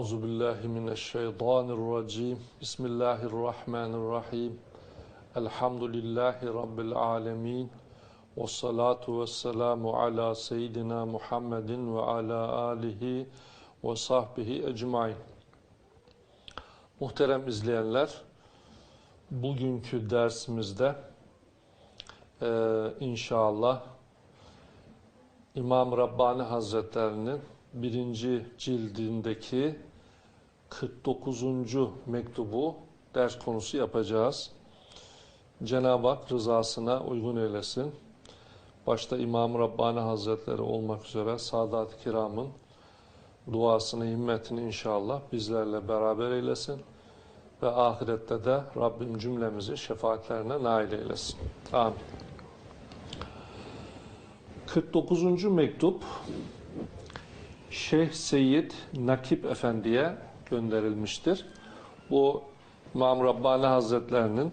Euzu billahi mineşşeytanirracim. Bismillahirrahmanirrahim. Elhamdülillahi rabbil alamin. Ve salatu vesselamu ala seyyidina Muhammedin ve ala alihi ve sahbihi ecmaîn. Muhterem izleyenler, bugünkü dersimizde eee, inşallah İmam Rabbani Hazretlerinin birinci cildindeki 49. mektubu ders konusu yapacağız. Cenab-ı Hak rızasına uygun eylesin. Başta İmam Rabbani Hazretleri olmak üzere Sadat-ı Kiram'ın duasını, himmetini inşallah bizlerle beraber eylesin. Ve ahirette de Rabbim cümlemizi şefaatlerine nail eylesin. Amin. 49. mektup Şeyh Seyyid Nakip Efendi'ye gönderilmiştir. Bu İmam Rabbani Hazretlerinin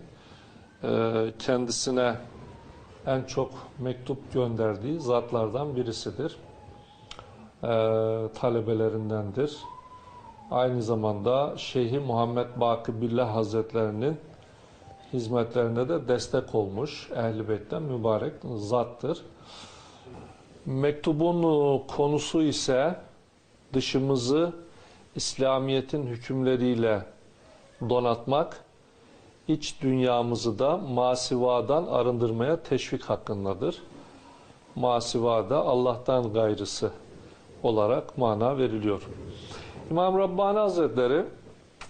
e, kendisine en çok mektup gönderdiği zatlardan birisidir. E, talebelerindendir. Aynı zamanda Şeyhi Muhammed Baki Billah Hazretlerinin hizmetlerine de destek olmuş Ehl-i mübarek zattır. Mektubun konusu ise dışımızı İslamiyet'in hükümleriyle donatmak, iç dünyamızı da masivadan arındırmaya teşvik hakkındadır. Masivada Allah'tan gayrısı olarak mana veriliyor. İmam Rabbani Hazretleri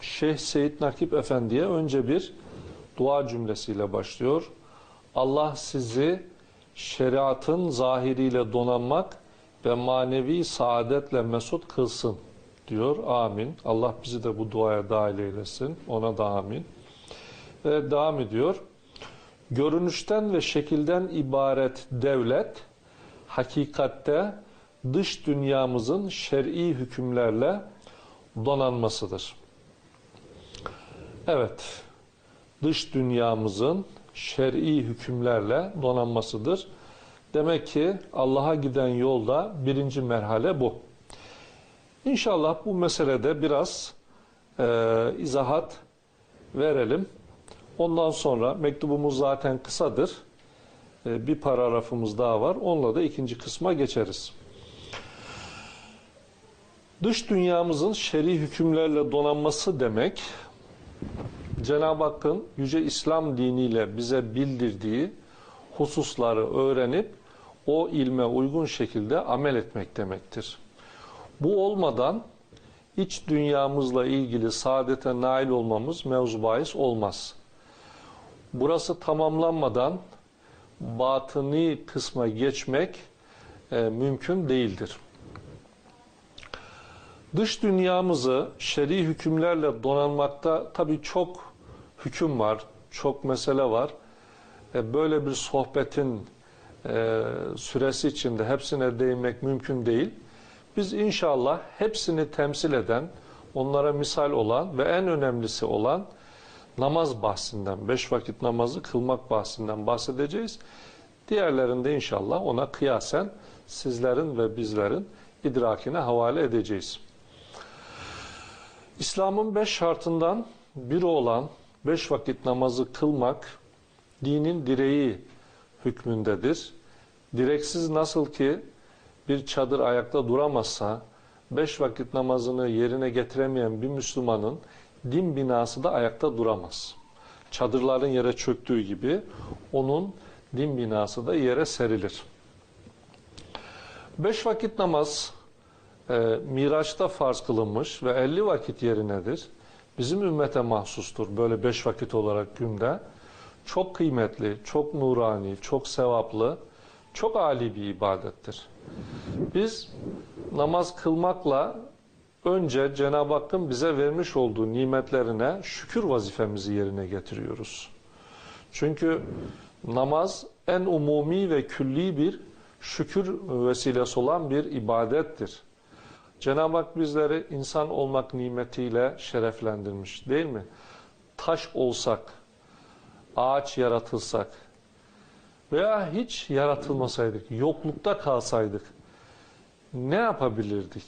Şeyh Seyyid Nakip Efendi'ye önce bir dua cümlesiyle başlıyor. Allah sizi şeriatın zahiriyle donanmak ve manevi saadetle mesut kılsın diyor. Amin. Allah bizi de bu duaya dahil eylesin. Ona da amin. Ve devam ediyor. Görünüşten ve şekilden ibaret devlet, hakikatte dış dünyamızın şer'i hükümlerle donanmasıdır. Evet, dış dünyamızın şer'i hükümlerle donanmasıdır. Demek ki Allah'a giden yolda birinci merhale bu. İnşallah bu meselede biraz e, izahat verelim. Ondan sonra mektubumuz zaten kısadır. E, bir paragrafımız daha var. Onunla da ikinci kısma geçeriz. Dış dünyamızın şer'i hükümlerle donanması demek, Cenab-ı Hakk'ın Yüce İslam diniyle bize bildirdiği hususları öğrenip o ilme uygun şekilde amel etmek demektir. Bu olmadan iç dünyamızla ilgili saadete nail olmamız mevzu bahis olmaz. Burası tamamlanmadan batıni kısma geçmek e, mümkün değildir. Dış dünyamızı şer'i hükümlerle donanmakta tabii çok hüküm var, çok mesele var. E, böyle bir sohbetin e, süresi içinde hepsine değinmek mümkün değil. Biz inşallah hepsini temsil eden, onlara misal olan ve en önemlisi olan namaz bahsinden, beş vakit namazı kılmak bahsinden bahsedeceğiz. Diğerlerinde inşallah ona kıyasen sizlerin ve bizlerin idrakine havale edeceğiz. İslam'ın beş şartından biri olan beş vakit namazı kılmak dinin direği hükmündedir. Direksiz nasıl ki bir çadır ayakta duramazsa beş vakit namazını yerine getiremeyen bir Müslümanın din binası da ayakta duramaz. Çadırların yere çöktüğü gibi onun din binası da yere serilir. Beş vakit namaz e, Miraç'ta farz kılınmış ve 50 vakit yerinedir. Bizim ümmete mahsustur böyle beş vakit olarak günde. Çok kıymetli, çok nurani, çok sevaplı, çok âli bir ibadettir. Biz namaz kılmakla önce Cenab-ı Hakk'ın bize vermiş olduğu nimetlerine şükür vazifemizi yerine getiriyoruz. Çünkü namaz en umumi ve külli bir şükür vesilesi olan bir ibadettir. Cenab-ı Hak bizleri insan olmak nimetiyle şereflendirmiş değil mi? Taş olsak, ağaç yaratılsak veya hiç yaratılmasaydık, yoklukta kalsaydık ne yapabilirdik?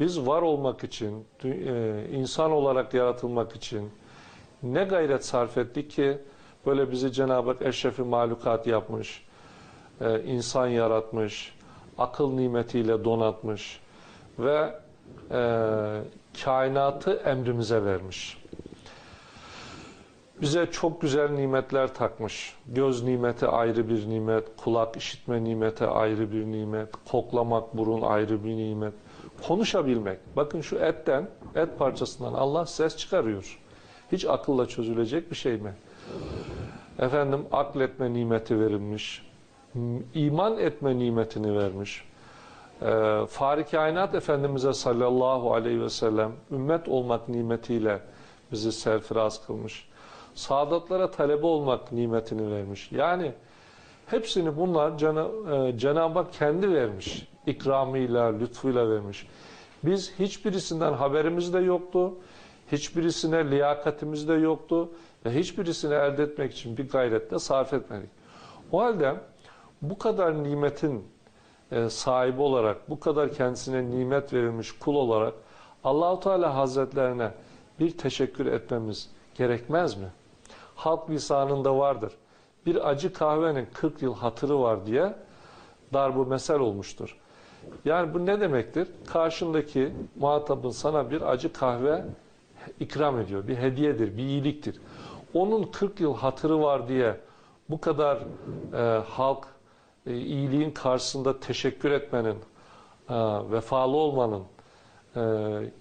Biz var olmak için, e, insan olarak yaratılmak için ne gayret sarf ettik ki böyle bizi Cenab-ı Hak eşrefi mahlukat yapmış, e, insan yaratmış, akıl nimetiyle donatmış ve e, kainatı emrimize vermiş. Bize çok güzel nimetler takmış. Göz nimeti ayrı bir nimet, kulak işitme nimeti ayrı bir nimet, koklamak burun ayrı bir nimet. Konuşabilmek. Bakın şu etten, et parçasından Allah ses çıkarıyor. Hiç akılla çözülecek bir şey mi? Efendim akletme nimeti verilmiş. iman etme nimetini vermiş. Ee, Fahri Kainat Efendimiz'e sallallahu aleyhi ve sellem ümmet olmak nimetiyle bizi serfiraz kılmış. Saadatlara talebe olmak nimetini vermiş. Yani hepsini bunlar e, Cenab-ı Hak kendi vermiş. İkramıyla, lütfuyla vermiş. Biz hiçbirisinden haberimiz de yoktu. Hiçbirisine liyakatimiz de yoktu. Ve hiçbirisini elde etmek için bir gayretle sarf etmedik. O halde bu kadar nimetin e, sahibi olarak, bu kadar kendisine nimet verilmiş kul olarak Allahu Teala Hazretlerine bir teşekkür etmemiz gerekmez mi? Halk lisanında vardır. Bir acı kahvenin 40 yıl hatırı var diye darbu mesel olmuştur. Yani bu ne demektir? Karşındaki muhatabın sana bir acı kahve ikram ediyor. Bir hediyedir, bir iyiliktir. Onun 40 yıl hatırı var diye bu kadar e, halk e, iyiliğin karşısında teşekkür etmenin, e, vefalı olmanın e,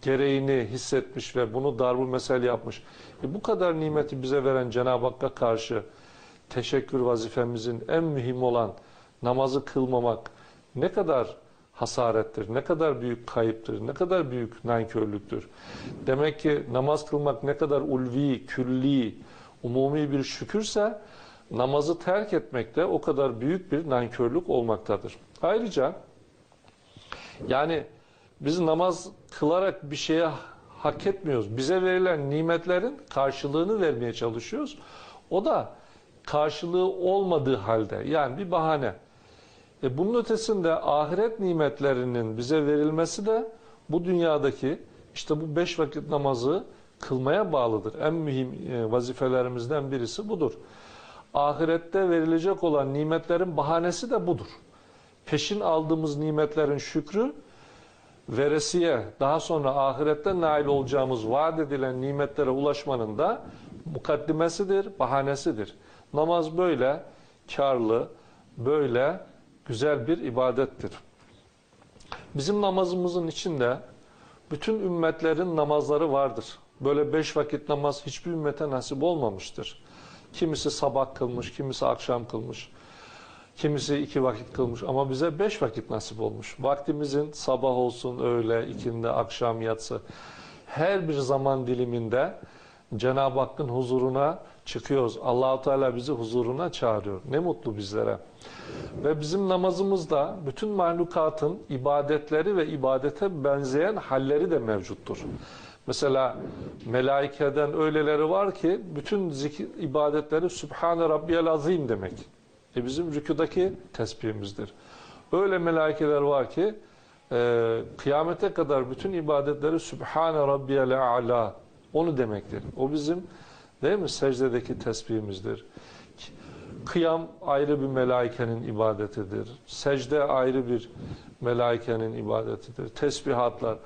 gereğini hissetmiş ve bunu darbu mesel yapmış. E, bu kadar nimeti bize veren Cenab-ı Hakk'a karşı teşekkür vazifemizin en mühim olan namazı kılmamak ne kadar hasarettir, ne kadar büyük kayıptır, ne kadar büyük nankörlüktür. Demek ki namaz kılmak ne kadar ulvi, külli, umumi bir şükürse namazı terk etmek de o kadar büyük bir nankörlük olmaktadır. Ayrıca yani biz namaz kılarak bir şeye hak etmiyoruz. Bize verilen nimetlerin karşılığını vermeye çalışıyoruz. O da karşılığı olmadığı halde yani bir bahane. E bunun ötesinde ahiret nimetlerinin bize verilmesi de bu dünyadaki işte bu beş vakit namazı kılmaya bağlıdır. En mühim e, vazifelerimizden birisi budur. Ahirette verilecek olan nimetlerin bahanesi de budur. Peşin aldığımız nimetlerin şükrü veresiye daha sonra ahirette nail olacağımız vaat edilen nimetlere ulaşmanın da mukaddimesidir, bahanesidir. Namaz böyle karlı, böyle güzel bir ibadettir. Bizim namazımızın içinde bütün ümmetlerin namazları vardır. Böyle beş vakit namaz hiçbir ümmete nasip olmamıştır. Kimisi sabah kılmış, kimisi akşam kılmış, kimisi iki vakit kılmış ama bize beş vakit nasip olmuş. Vaktimizin sabah olsun, öğle, ikindi, akşam, yatsı her bir zaman diliminde Cenab-ı Hakk'ın huzuruna çıkıyoruz. Allahu Teala bizi huzuruna çağırıyor. Ne mutlu bizlere. Ve bizim namazımızda bütün mahlukatın ibadetleri ve ibadete benzeyen halleri de mevcuttur. Mesela melaikeden öyleleri var ki bütün zikir ibadetleri Sübhane Rabbiyel Azim demek. E bizim rükudaki tesbihimizdir. Öyle melaikeler var ki e, kıyamete kadar bütün ibadetleri Sübhane Rabbiyel A'la onu demektir. O bizim değil mi secdedeki tesbihimizdir. Kıyam ayrı bir melaikenin ibadetidir. Secde ayrı bir melaikenin ibadetidir. Tesbihatlar.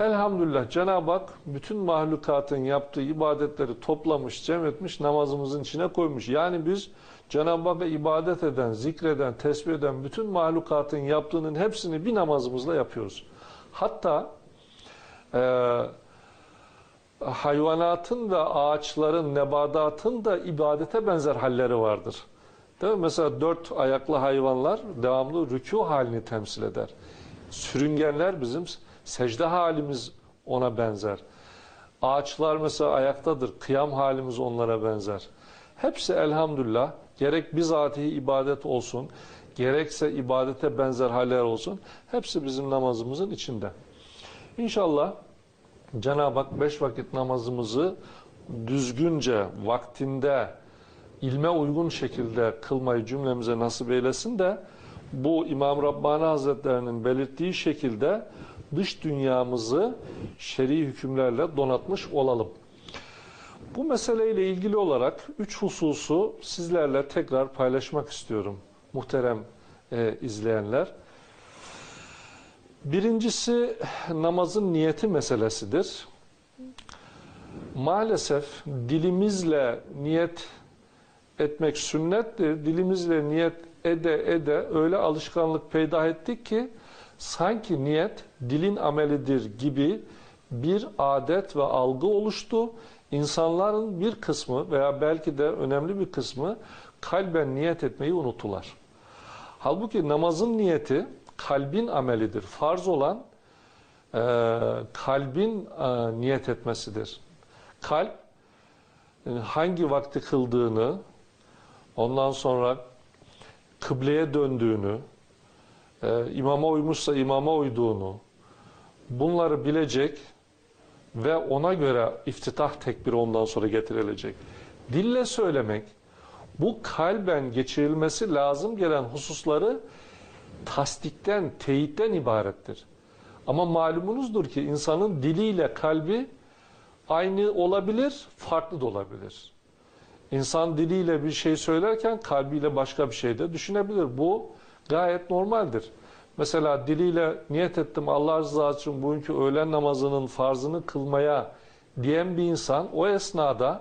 Elhamdülillah Cenab-ı Hak bütün mahlukatın yaptığı ibadetleri toplamış, cem etmiş, namazımızın içine koymuş. Yani biz Cenab-ı Hakk'a ibadet eden, zikreden, tesbih eden bütün mahlukatın yaptığının hepsini bir namazımızla yapıyoruz. Hatta e, hayvanatın ve ağaçların, nebadatın da ibadete benzer halleri vardır. Değil mi? Mesela dört ayaklı hayvanlar devamlı rükû halini temsil eder. Sürüngenler bizim secde halimiz ona benzer. Ağaçlar mesela ayaktadır. Kıyam halimiz onlara benzer. Hepsi elhamdülillah gerek bizatihi ibadet olsun, gerekse ibadete benzer haller olsun. Hepsi bizim namazımızın içinde. İnşallah Cenab-ı Hak beş vakit namazımızı düzgünce, vaktinde, ilme uygun şekilde kılmayı cümlemize nasip eylesin de bu İmam Rabbani Hazretlerinin belirttiği şekilde dış dünyamızı şer'i hükümlerle donatmış olalım. Bu meseleyle ilgili olarak üç hususu sizlerle tekrar paylaşmak istiyorum muhterem e, izleyenler. Birincisi namazın niyeti meselesidir. Maalesef dilimizle niyet etmek sünnettir. Dilimizle niyet ede ede öyle alışkanlık peyda ettik ki sanki niyet dilin amelidir gibi bir adet ve algı oluştu. İnsanların bir kısmı veya belki de önemli bir kısmı kalben niyet etmeyi unuttular. Halbuki namazın niyeti kalbin amelidir. Farz olan e, kalbin e, niyet etmesidir. Kalp e, hangi vakti kıldığını, ondan sonra kıbleye döndüğünü, e, imama uymuşsa imama uyduğunu, bunları bilecek ve ona göre iftitah tekbiri ondan sonra getirilecek. Dille söylemek, bu kalben geçirilmesi lazım gelen hususları tasdikten, teyitten ibarettir. Ama malumunuzdur ki insanın diliyle kalbi aynı olabilir, farklı da olabilir. İnsan diliyle bir şey söylerken kalbiyle başka bir şey de düşünebilir. Bu gayet normaldir. Mesela diliyle niyet ettim Allah rızası için bugünkü öğlen namazının farzını kılmaya diyen bir insan o esnada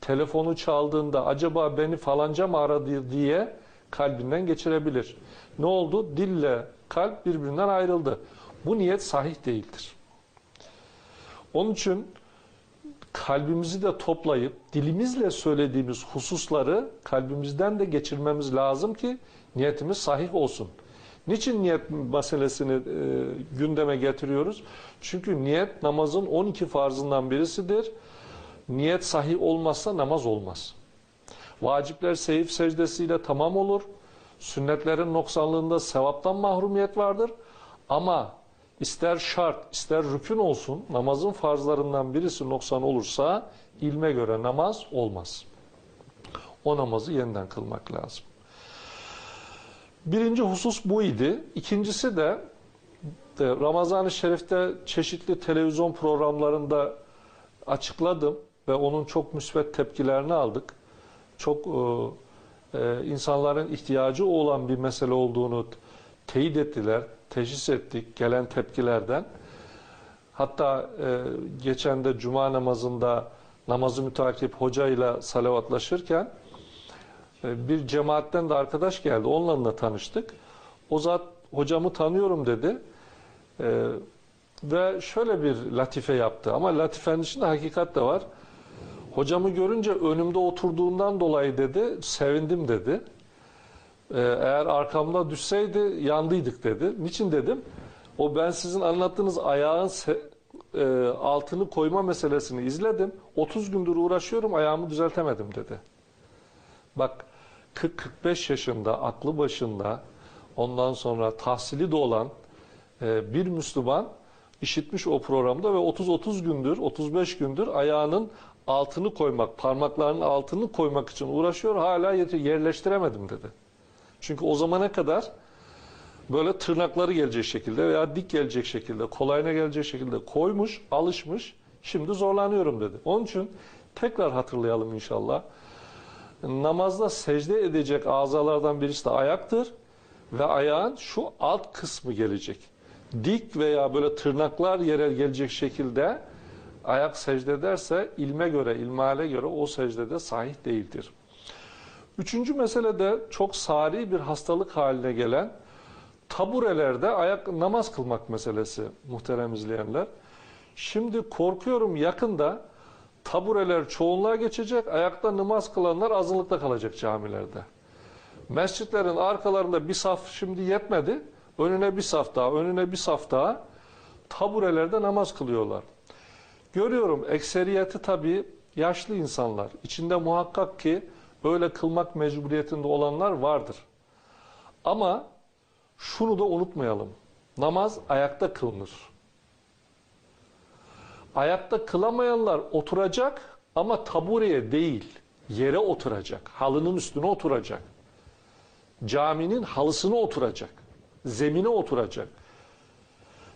telefonu çaldığında acaba beni falanca mı aradı diye kalbinden geçirebilir. Ne oldu? Dille kalp birbirinden ayrıldı. Bu niyet sahih değildir. Onun için kalbimizi de toplayıp dilimizle söylediğimiz hususları kalbimizden de geçirmemiz lazım ki niyetimiz sahih olsun. Niçin niyet meselesini e, gündeme getiriyoruz? Çünkü niyet namazın 12 farzından birisidir. Niyet sahih olmazsa namaz olmaz. Vacipler seyif secdesiyle tamam olur. Sünnetlerin noksanlığında sevaptan mahrumiyet vardır. Ama ister şart, ister rükün olsun namazın farzlarından birisi noksan olursa ilme göre namaz olmaz. O namazı yeniden kılmak lazım. Birinci husus bu idi. İkincisi de Ramazan-ı Şerif'te çeşitli televizyon programlarında açıkladım ve onun çok müsbet tepkilerini aldık. Çok e, e, insanların ihtiyacı olan bir mesele olduğunu teyit ettiler, teşhis ettik gelen tepkilerden. Hatta e, geçen de cuma namazında namazı mütakip hocayla salavatlaşırken bir cemaatten de arkadaş geldi. Onunla tanıştık. O zat hocamı tanıyorum dedi. E, ve şöyle bir latife yaptı. Ama latifenin içinde hakikat de var. Hocamı görünce önümde oturduğundan dolayı dedi, sevindim dedi. Ee, eğer arkamda düşseydi yandıydık dedi. Niçin dedim? O ben sizin anlattığınız ayağın e, altını koyma meselesini izledim. 30 gündür uğraşıyorum ayağımı düzeltemedim dedi. Bak 40-45 yaşında aklı başında ondan sonra tahsili de olan e, bir Müslüman işitmiş o programda ve 30-30 gündür 35 gündür ayağının altını koymak, parmaklarının altını koymak için uğraşıyor. Hala yerleştiremedim dedi. Çünkü o zamana kadar böyle tırnakları gelecek şekilde veya dik gelecek şekilde, kolayına gelecek şekilde koymuş, alışmış. Şimdi zorlanıyorum dedi. Onun için tekrar hatırlayalım inşallah. Namazda secde edecek azalardan birisi de ayaktır ve ayağın şu alt kısmı gelecek. Dik veya böyle tırnaklar yere gelecek şekilde ayak secde ederse ilme göre, ilmale göre o secdede sahih değildir. Üçüncü mesele de çok sari bir hastalık haline gelen taburelerde ayak namaz kılmak meselesi muhterem izleyenler. Şimdi korkuyorum yakında tabureler çoğunluğa geçecek, ayakta namaz kılanlar azınlıkta kalacak camilerde. Mescitlerin arkalarında bir saf şimdi yetmedi, önüne bir saf daha, önüne bir saf daha taburelerde namaz kılıyorlar. Görüyorum ekseriyeti tabii yaşlı insanlar. İçinde muhakkak ki böyle kılmak mecburiyetinde olanlar vardır. Ama şunu da unutmayalım. Namaz ayakta kılınır. Ayakta kılamayanlar oturacak ama tabureye değil, yere oturacak. Halının üstüne oturacak. Caminin halısına oturacak. Zemine oturacak.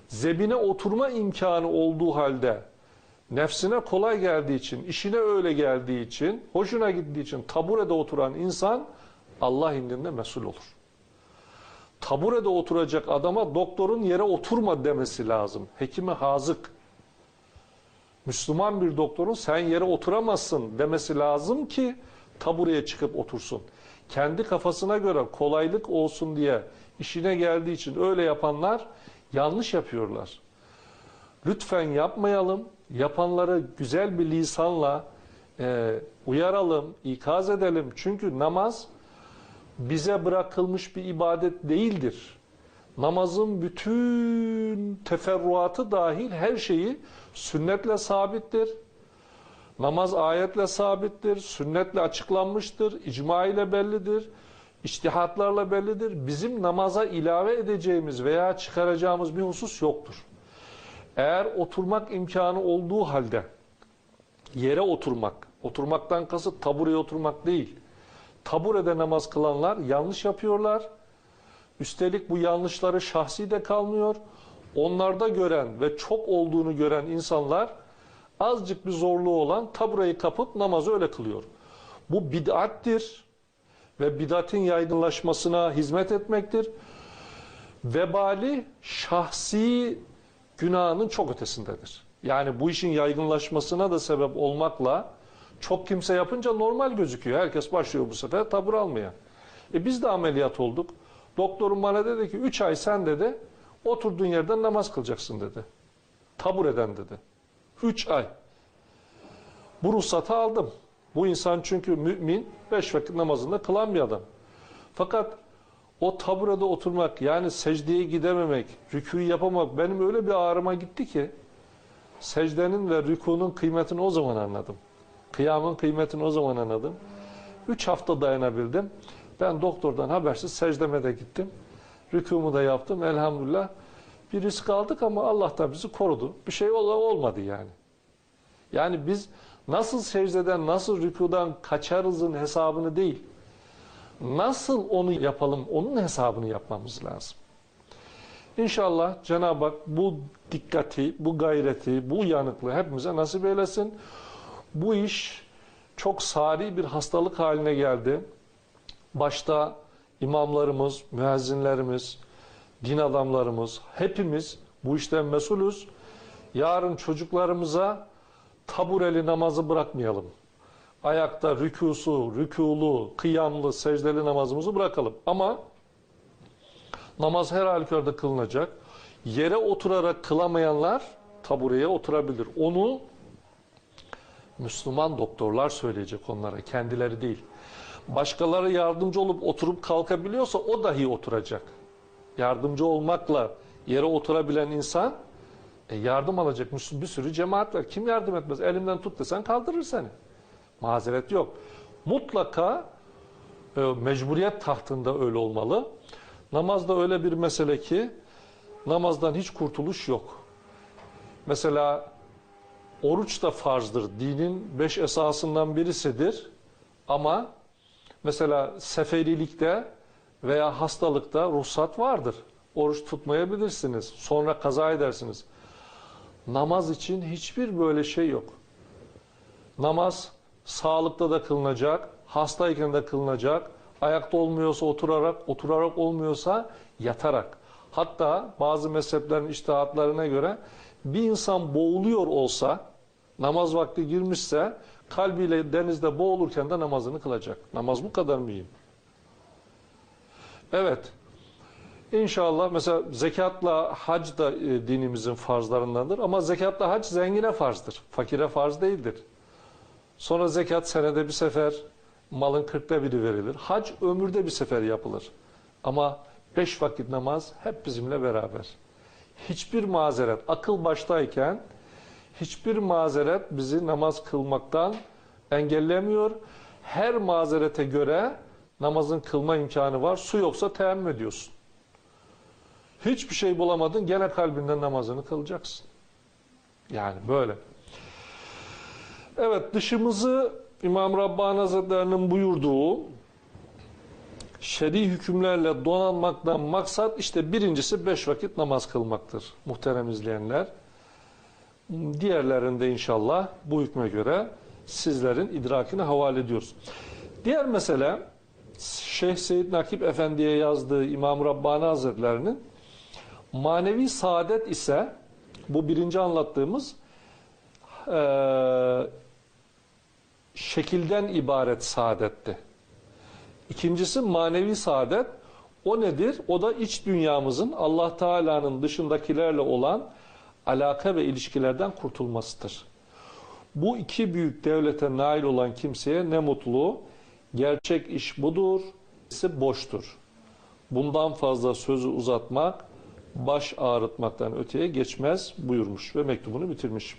zebine oturma imkanı olduğu halde nefsine kolay geldiği için, işine öyle geldiği için, hoşuna gittiği için taburede oturan insan Allah indinde mesul olur. Taburede oturacak adama doktorun yere oturma demesi lazım. Hekime hazık. Müslüman bir doktorun sen yere oturamazsın demesi lazım ki tabureye çıkıp otursun. Kendi kafasına göre kolaylık olsun diye işine geldiği için öyle yapanlar yanlış yapıyorlar. Lütfen yapmayalım. Yapanları güzel bir lisanla e, uyaralım, ikaz edelim. Çünkü namaz bize bırakılmış bir ibadet değildir. Namazın bütün teferruatı dahil her şeyi sünnetle sabittir. Namaz ayetle sabittir, sünnetle açıklanmıştır, icma ile bellidir, içtihatlarla bellidir. Bizim namaza ilave edeceğimiz veya çıkaracağımız bir husus yoktur. Eğer oturmak imkanı olduğu halde yere oturmak, oturmaktan kasıt tabureye oturmak değil. Taburede namaz kılanlar yanlış yapıyorlar. Üstelik bu yanlışları şahsi de kalmıyor. Onlarda gören ve çok olduğunu gören insanlar azıcık bir zorluğu olan tabureyi kapıp namazı öyle kılıyor. Bu bid'attir ve bid'atin yaygınlaşmasına hizmet etmektir. Vebali şahsi günahının çok ötesindedir. Yani bu işin yaygınlaşmasına da sebep olmakla çok kimse yapınca normal gözüküyor. Herkes başlıyor bu sefer tabur almaya. E biz de ameliyat olduk. Doktorum bana dedi ki 3 ay sen dedi oturduğun yerden namaz kılacaksın dedi. Tabur eden dedi. 3 ay. Bu ruhsatı aldım. Bu insan çünkü mümin, beş vakit namazında kılan bir adam. Fakat o taburada oturmak, yani secdeye gidememek, rükûyu yapamak benim öyle bir ağrıma gitti ki secdenin ve rükunun kıymetini o zaman anladım. Kıyamın kıymetini o zaman anladım. Üç hafta dayanabildim. Ben doktordan habersiz secdeme de gittim. Rükumu da yaptım elhamdülillah. Bir risk aldık ama Allah da bizi korudu. Bir şey ol olmadı yani. Yani biz nasıl secdeden, nasıl rükudan kaçarızın hesabını değil, nasıl onu yapalım, onun hesabını yapmamız lazım. İnşallah Cenab-ı Hak bu dikkati, bu gayreti, bu uyanıklığı hepimize nasip eylesin. Bu iş çok sari bir hastalık haline geldi. Başta imamlarımız, müezzinlerimiz, din adamlarımız, hepimiz bu işten mesulüz. Yarın çocuklarımıza tabureli namazı bırakmayalım. Ayakta rükusu, rükulu, kıyamlı, secdeli namazımızı bırakalım. Ama namaz her halükarda kılınacak. Yere oturarak kılamayanlar tabureye oturabilir. Onu Müslüman doktorlar söyleyecek onlara, kendileri değil. Başkaları yardımcı olup oturup kalkabiliyorsa o dahi oturacak. Yardımcı olmakla yere oturabilen insan e, yardım alacak bir sürü cemaat var. Kim yardım etmez? Elimden tut desen kaldırır seni. Mazeret yok. Mutlaka e, mecburiyet tahtında öyle olmalı. Namazda öyle bir mesele ki namazdan hiç kurtuluş yok. Mesela oruç da farzdır. Dinin beş esasından birisidir. Ama mesela seferilikte veya hastalıkta ruhsat vardır. Oruç tutmayabilirsiniz. Sonra kaza edersiniz. Namaz için hiçbir böyle şey yok. Namaz sağlıkta da kılınacak, hastayken de kılınacak. Ayakta olmuyorsa oturarak, oturarak olmuyorsa yatarak. Hatta bazı mezheplerin iştihatlarına göre bir insan boğuluyor olsa, namaz vakti girmişse kalbiyle denizde boğulurken de namazını kılacak. Namaz bu kadar mühim. Evet. İnşallah mesela zekatla hac da e, dinimizin farzlarındandır ama zekatla hac zengine farzdır. Fakire farz değildir. Sonra zekat senede bir sefer malın kırkta biri verilir. Hac ömürde bir sefer yapılır. Ama beş vakit namaz hep bizimle beraber. Hiçbir mazeret akıl baştayken hiçbir mazeret bizi namaz kılmaktan engellemiyor. Her mazerete göre namazın kılma imkanı var. Su yoksa teyemmüm ediyorsun. Hiçbir şey bulamadın gene kalbinden namazını kılacaksın. Yani böyle. Evet dışımızı İmam Rabbani Hazretleri'nin buyurduğu şer'i hükümlerle donanmaktan maksat işte birincisi beş vakit namaz kılmaktır muhterem izleyenler. Diğerlerinde inşallah bu hükme göre sizlerin idrakine havale ediyoruz. Diğer mesele Şeyh Seyyid Nakip Efendi'ye yazdığı İmam Rabbani Hazretlerinin manevi saadet ise bu birinci anlattığımız eee, şekilden ibaret saadetti. İkincisi manevi saadet. O nedir? O da iç dünyamızın Allah Teala'nın dışındakilerle olan alaka ve ilişkilerden kurtulmasıdır. Bu iki büyük devlete nail olan kimseye ne mutlu. Gerçek iş budur. ise boştur. Bundan fazla sözü uzatmak baş ağrıtmaktan öteye geçmez buyurmuş ve mektubunu bitirmiş.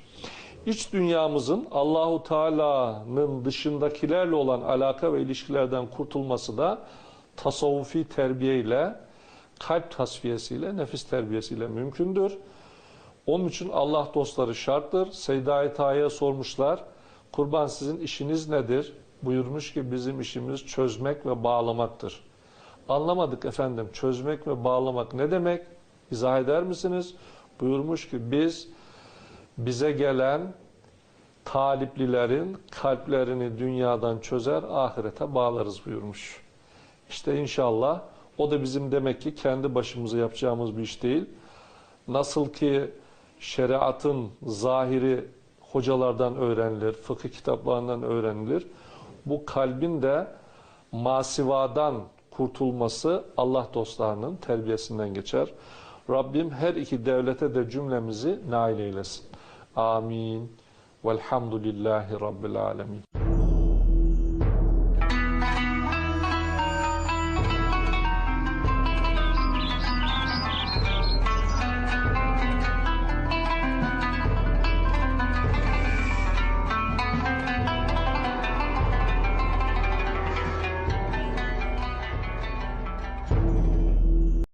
İç dünyamızın Allahu Teala'nın dışındakilerle olan alaka ve ilişkilerden kurtulması da tasavvufi terbiye ile kalp tasfiyesiyle, nefis terbiyesiyle mümkündür. Onun için Allah dostları şarttır. Seyda-i sormuşlar. Kurban sizin işiniz nedir? Buyurmuş ki bizim işimiz çözmek ve bağlamaktır. Anlamadık efendim. Çözmek ve bağlamak ne demek? İzah eder misiniz? Buyurmuş ki biz bize gelen taliplilerin kalplerini dünyadan çözer, ahirete bağlarız buyurmuş. İşte inşallah o da bizim demek ki kendi başımıza yapacağımız bir iş değil. Nasıl ki şeriatın zahiri hocalardan öğrenilir, fıkıh kitaplarından öğrenilir. Bu kalbin de masivadan kurtulması Allah dostlarının terbiyesinden geçer. Rabbim her iki devlete de cümlemizi nail eylesin. Amin. Velhamdülillahi Rabbil alemin.